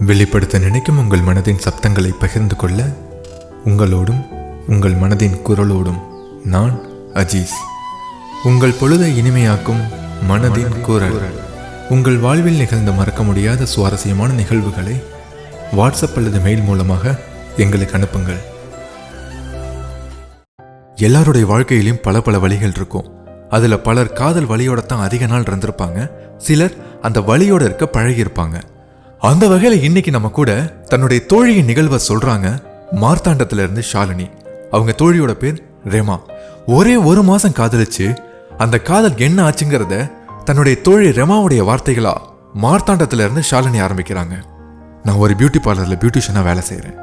வெளிப்படுத்த நினைக்கும் உங்கள் மனதின் சப்தங்களை பகிர்ந்து கொள்ள உங்களோடும் உங்கள் மனதின் குரலோடும் நான் அஜீஸ். உங்கள் பொழுதை இனிமையாக்கும் மனதின் குரல். உங்கள் வாழ்வில் நிகழ்ந்த மறக்க முடியாத சுவாரஸ்யமான நிகழ்வுகளை வாட்ஸ்அப் அல்லது மெயில் மூலமாக எங்களுக்கு அனுப்புங்கள். எல்லாருடைய வாழ்க்கையிலும் பல பல வழிகள் இருக்கும். அதுல பலர் காதல் வழியோட தான் அதிக நாள் இருந்திருப்பாங்க. சிலர் அந்த வழியோட இருக்க பழகியிருப்பாங்க. அந்த வகையில இன்னைக்கு நம்ம கூட தன்னுடைய தோழியின் நிகழ்வை சொல்றாங்க மார்த்தாண்டத்துல இருந்து ஷாலினி. அவங்க தோழியோட பேர் ரெமா. ஒரே ஒரு மாசம் காதலிச்சு அந்த காதல் என்ன ஆச்சுங்கிறத தன்னுடைய தோழி ரெமாவுடைய வார்த்தைகளா மார்த்தாண்டத்துல இருந்து ஷாலினி ஆரம்பிக்கிறாங்க. நான் ஒரு பியூட்டி பார்லர்ல பியூட்டிஷியனாக வேலை செய்கிறேன்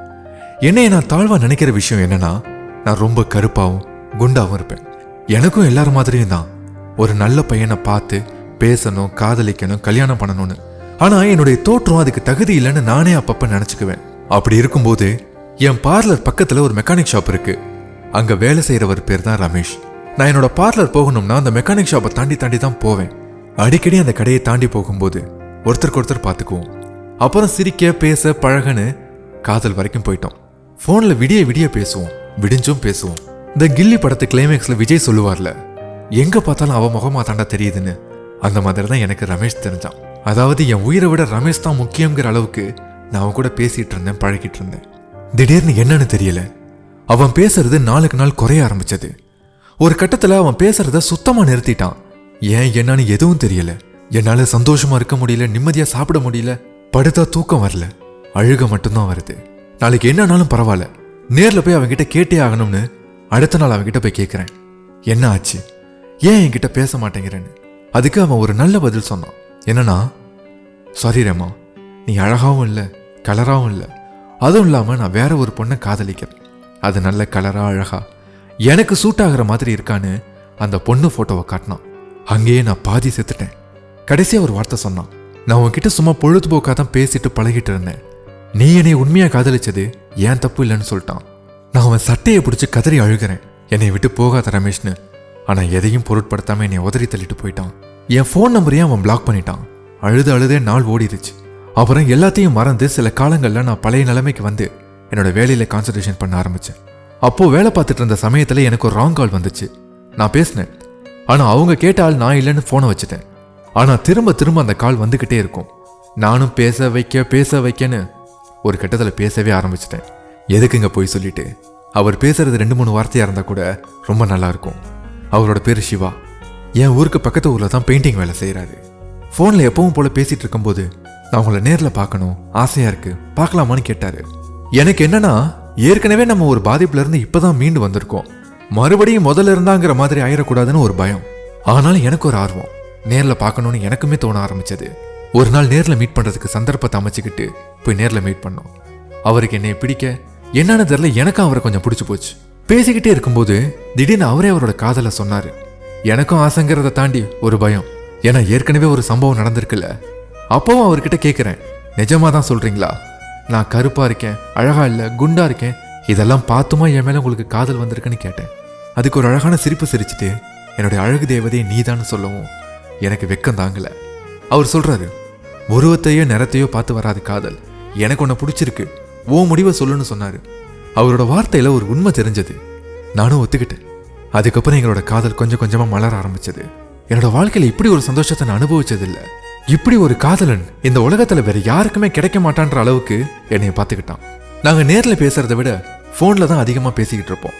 என்னை நான் தாழ்வா நினைக்கிற விஷயம் என்னன்னா நான் ரொம்ப கருப்பாவும் குண்டாவும் இருப்பேன். எனக்கும் எல்லாரும் மாதிரியும் தான். ஒரு நல்ல பையனை பார்த்து பேசணும் காதலிக்கணும் கல்யாணம் பண்ணணும்னு. ஆனா என்னுடைய தோற்றம் அதுக்கு தகுதி இல்லைன்னு நானே அப்பப்ப நினைச்சுக்குவேன். அப்படி இருக்கும்போது என் பார்லர் பக்கத்துல ஒரு மெக்கானிக் ஷாப் இருக்கு. அங்க வேலை செய்யறவர் பேர் தான் ரமேஷ். நான் என்னோட பார்லர் போகணும்னா அந்த மெக்கானிக் ஷாப்பை தாண்டி தாண்டி தான் போவேன். அடிக்கடி அந்த கடையை தாண்டி போகும்போது ஒருத்தருக்கு ஒருத்தர் பார்த்துக்குவோம் அப்புறம் சிரிக்க பேச பழகன்னு காதல் வரைக்கும் போயிட்டோம். ஃபோனில் விடிய விடிய பேசுவோம் விடிஞ்சும் பேசுவோம். இந்த கில்லி படத்து கிளைமேக்ஸ்ல விஜய் சொல்லுவார்ல எங்க பார்த்தாலும் அவ முகமா தாண்டா தெரியுதுன்னு. அந்த மாதிரி தான் எனக்கு ரமேஷ் தெரிஞ்சான். அதாவது என் உயிரை விட ரமேஷ் தான் முக்கியங்கிற அளவுக்கு நான் அவன் கூட பேசிட்டு இருந்தேன் பழகிட்டு இருந்தேன். திடீர்னு என்னன்னு தெரியல. அவன் பேசுறது நாளுக்கு நாள் குறைய ஆரம்பிச்சது. ஒரு கட்டத்துல அவன் பேசுறத சுத்தமா நிறுத்திட்டான். ஏன் என்னன்னு எதுவும் தெரியல. என்னால சந்தோஷமா இருக்க முடியல நிம்மதியா சாப்பிட முடியல. படுத்தா தூக்கம் வரல. அழுக மட்டும்தான் வருது. நாளைக்கு என்னன்னாலும் பரவாயில்ல. நேர்ல போய் அவன்கிட்ட கேட்டே ஆகணும்னு அடுத்த நாள் அவன்கிட்ட போய் கேட்குறேன் என்ன ஆச்சு? ஏன் என்கிட்ட பேச மாட்டேங்கிறேன்னு. அதுக்கு அவன் ஒரு நல்ல பதில் சொன்னான். என்னன்னா சாரி ரேமா நீ அழகாவும் இல்லை கலராகவும் இல்லை. அதுவும் இல்லாமல் நான் வேற ஒரு பொண்ணை காதலிக்கிறேன். அது நல்ல கலரா அழகா? எனக்கு சூட் ஆகுற மாதிரி இருக்கான்னு அந்த பொண்ணு ஃபோட்டோவை காட்டினான் அங்கேயே நான் பாதி செத்துட்டேன். கடைசியாக ஒரு வார்த்தை சொன்னான். நான் உன்கிட்ட சும்மா பொழுதுபோக்காக தான் பேசிட்டு பழகிட்டு இருந்தேன். நீ என்னை உண்மையாக காதலிச்சது ஏன் தப்பு இல்லைன்னு சொல்லிட்டான். நான் அவன் சட்டையை பிடிச்சி கதறி அழுகிறேன். என்னை விட்டு போகாத ரமேஷ்னு. ஆனால் எதையும் பொருட்படுத்தாம என்னை உதறி தள்ளிட்டு போயிட்டான். என் ஃபோன் நம்பரையும் அவன் பிளாக் பண்ணிட்டான்? அழுது அழுதே நாள் ஓடிடுச்சு. அப்புறம் எல்லாத்தையும் மறந்து சில காலங்களில் நான் பழைய நிலைமைக்கு வந்து என்னோட வேலையில் கான்சன்ட்ரேஷன் பண்ண ஆரம்பித்தேன் அப்போ வேலை பார்த்துட்டு இருந்த சமயத்தில் எனக்கு ஒரு ராங் கால் வந்துச்சு. நான் பேசினேன். ஆனால் அவங்க கேட்டால் நான் இல்லைன்னு ஃபோனை வச்சுட்டேன். ஆனால் திரும்ப திரும்ப அந்த கால் வந்துக்கிட்டே இருக்கும். நானும் பேச வைக்க பேச வைக்கன்னு ஒரு கட்டத்தில் பேசவே ஆரம்பிச்சிட்டேன். எதுக்குங்க போய் சொல்லிட்டு? அவர் பேசுறது ரெண்டு மூணு வார்த்தையாக இருந்தால் கூட ரொம்ப நல்லா இருக்கும். அவரோட பேர் சிவா. என் ஊருக்கு பக்கத்து ஊரில் தான் பெயிண்டிங் வேலை செய்கிறாரு ஃபோனில் எப்பவும் போல பேசிட்டு இருக்கும்போது நான் உங்களை நேரில் பார்க்கணும் ஆசையாக இருக்கு பார்க்கலாமான்னு கேட்டாரு. எனக்கு என்னன்னா ஏற்கனவே நம்ம ஒரு பாதிப்புல இருந்து இப்பதான் மீண்டு வந்திருக்கோம். மறுபடியும் முதல்ல இருந்தாங்கிற மாதிரி ஆயிடக்கூடாதுன்னு ஒரு பயம். ஆனாலும் எனக்கு ஒரு ஆர்வம். நேர்ல பார்க்கணுன்னு எனக்குமே தோண ஆரம்பிச்சது. ஒரு நாள் நேர்ல மீட் பண்றதுக்கு சந்தர்ப்பத்தை அமைச்சிக்கிட்டு போய் நேர்ல மீட் பண்ணோம். அவருக்கு என்னை பிடிக்க என்னன்னு தெரியல எனக்கும் அவரை கொஞ்சம் பிடிச்சி போச்சு. பேசிக்கிட்டே இருக்கும்போது திடீர்னு அவரே அவரோட காதலை சொன்னாரு. எனக்கும் ஆசைங்கிறத தாண்டி ஒரு பயம். ஏன்னா ஏற்கனவே ஒரு சம்பவம் நடந்திருக்குல்ல. அப்பவும் அவர்கிட்ட கேட்குறேன் நிஜமா தான் சொல்றீங்களா? நான் கருப்பா இருக்கேன் அழகா இல்லை குண்டா இருக்கேன். இதெல்லாம் பார்த்துமா என் மேல உங்களுக்கு காதல் வந்திருக்குன்னு கேட்டேன். அதுக்கு ஒரு அழகான சிரிப்பு சிரிச்சுட்டு என்னுடைய அழகு தேவதையை நீதான்னு சொல்லவும் எனக்கு வெக்கம் தாங்கல. அவர் சொல்றாரு உருவத்தையோ நிறத்தையோ பார்த்து வராது காதல். எனக்கு உன்னை பிடிச்சிருக்கு. ஓ முடிவை சொல்லுன்னு சொன்னாரு. அவரோட வார்த்தையில ஒரு உண்மை தெரிஞ்சது. நானும் ஒத்துக்கிட்டேன். அதுக்கப்புறம் எங்களோட காதல் கொஞ்சம் கொஞ்சமாக மலர ஆரம்பிச்சது. என்னோட வாழ்க்கையில் இப்படி ஒரு சந்தோஷத்தை நான் அனுபவிச்சதில்லை. இப்படி ஒரு காதலன் இந்த உலகத்தில் வேற யாருக்குமே கிடைக்க மாட்டான்ற அளவுக்கு என்னைய பார்த்துக்கிட்டான் நாங்கள் நேரில் பேசுறதை விட ஃபோனில் தான் அதிகமாக பேசிக்கிட்டு இருப்போம்.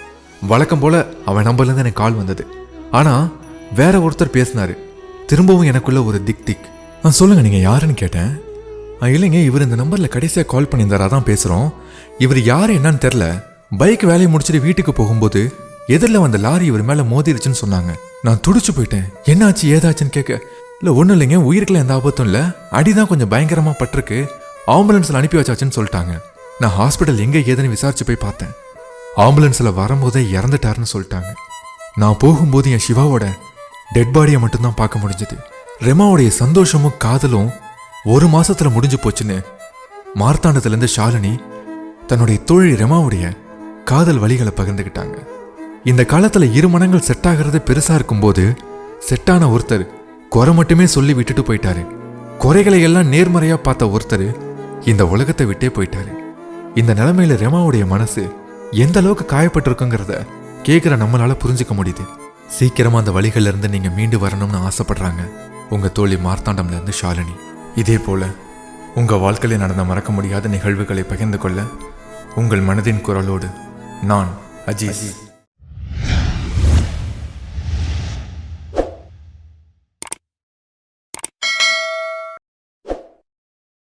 வழக்கம் போல் அவன் நம்பர்லேருந்து எனக்கு கால் வந்தது. ஆனால் வேற ஒருத்தர் பேசினார். திரும்பவும் எனக்குள்ள ஒரு திக் திக். ஆ, சொல்லுங்கள் நீங்கள் யாருன்னு கேட்டேன். ஆ, இல்லைங்க இவர் இந்த நம்பரில் கடைசியா கால் பண்ணியிருந்தாரா தான் பேசுகிறோம் இவர் யார் என்னன்னு தெரில பைக் வேலையை முடிச்சுட்டு வீட்டுக்கு போகும்போது எதிரில் வந்த லாரி இவர் மேலே மோதிருச்சுன்னு சொன்னாங்க. நான் துடிச்சு போயிட்டேன். என்னாச்சு ஏதாச்சுன்னு கேட்க இல்லை ஒன்றும் இல்லைங்க. உயிருக்குள்ள எந்த ஆபத்தும் இல்லை. அடிதான் கொஞ்சம் பயங்கரமாக பட்டிருக்கு. ஆம்புலன்ஸில் அனுப்பி வச்சாச்சுன்னு சொல்லிட்டாங்க. நான் ஹாஸ்பிட்டல் எங்கே ஏதுன்னு விசாரிச்சு போய் பார்த்தேன். ஆம்புலன்ஸில் வரும்போதே இறந்துட்டாருன்னு சொல்லிட்டாங்க. நான் போகும்போது என் சிவாவோட டெட் பாடியை மட்டும்தான் பார்க்க முடிஞ்சது. ரெமாவுடைய சந்தோஷமும் காதலும் ஒரு மாதத்தில் முடிஞ்சு போச்சுன்னு மார்த்தாண்டத்துலேருந்து ஷாலினி தன்னுடைய தோழி ரெமாவுடைய காதல் வழிகளை பகிர்ந்துக்கிட்டாங்க இந்த காலத்துல இரு மனங்கள் செட் ஆகிறது பெருசா இருக்கும்போது செட்டான ஒருத்தர் குறை மட்டுமே சொல்லி விட்டுட்டு போயிட்டாரு. குறைகளை எல்லாம் நேர்மறையா பார்த்த ஒருத்தர் இந்த உலகத்தை விட்டே போயிட்டாரு. இந்த நிலைமையில ரெமாவுடைய மனசு எந்த அளவுக்கு காயப்பட்டிருக்குங்கிறத கேட்குற நம்மளால புரிஞ்சுக்க முடியுது. சீக்கிரமா அந்த வழிகள்ல இருந்து நீங்க மீண்டு வரணும்னு ஆசைப்படுறாங்க உங்க தோழி மார்த்தாண்டம்ல இருந்து ஷாலினி. இதே போல உங்க வாழ்க்கையில் நடந்த மறக்க முடியாத நிகழ்வுகளை பகிர்ந்து கொள்ள உங்கள் மனதின் குரலோடு நான் அஜீஸ்.